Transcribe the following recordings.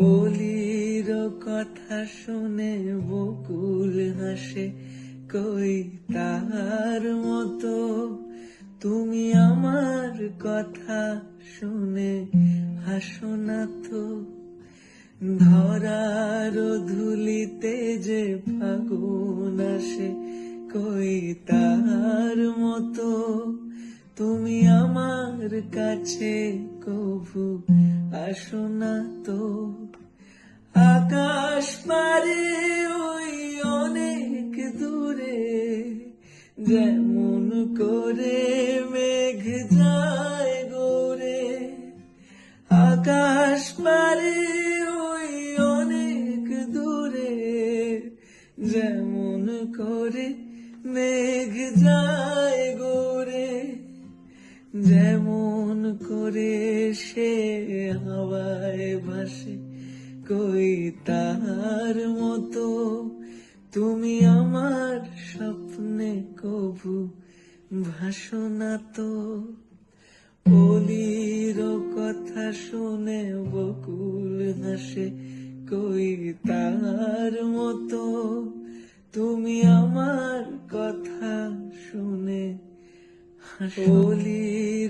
অলির কথা শুনে বকুল হাসে, কই তাহার মতো? তুমি আমার কথা শুনে হাসো না তো। ধরার ধুলিতে যে ফাগুন আসে, কই তার মতো? তুমি আমার কাছে কভু আসো না তো। আকাশ পারে ওই অনেক দূরে, যেমন করে মেঘ যায় গোরে আকাশ পারে ওই অনেক দূরে, যেমন করে মেঘ যায় গোরে যেমন করে সে হাওয়ায় ভাসে কই তাহার মতো তুমি আমার স্বপ্নে কভু ভাসো না তো। অলির কথা শুনে বকুল হাসে কই তার মতো তুমি আমার কথা শুনে অলির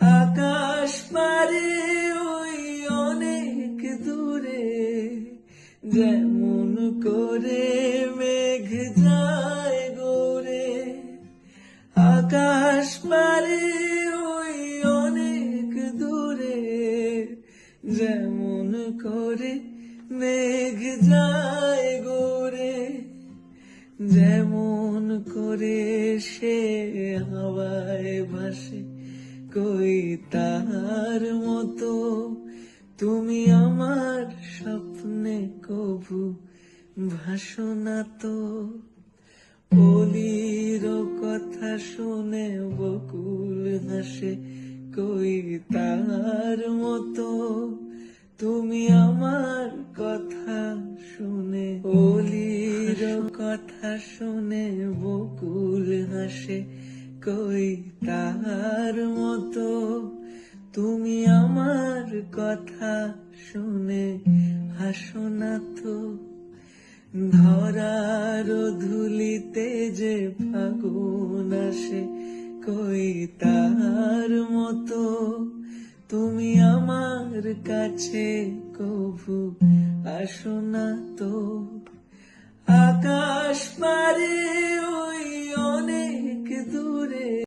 আকাশ পারে ওই অনেক দূরে, যেমন করে মেঘ যায় গোরে আকাশ পারে ওই অনেক দূরে, যেমন করে মেঘ যায় গোরে যেমন করে সে হাওয়ায় ভাসে কই তাহার মতো? তুমি আমার স্বপ্নে কভু ভাসো না তো। অলির কথা শুনে বকুল হাসে, কই তার মতো? তুমি আমার কথা শুনে, অলির কথা শুনে বকুল হাসে কই তার মতো তুমি আমার কথা শুনে হাসো না তো। ধরার ধুলিতে যে ফাগুন আসে কই তার মতো তুমি আমার কাছে কভু আসো না তো। আকাশ পারে ওই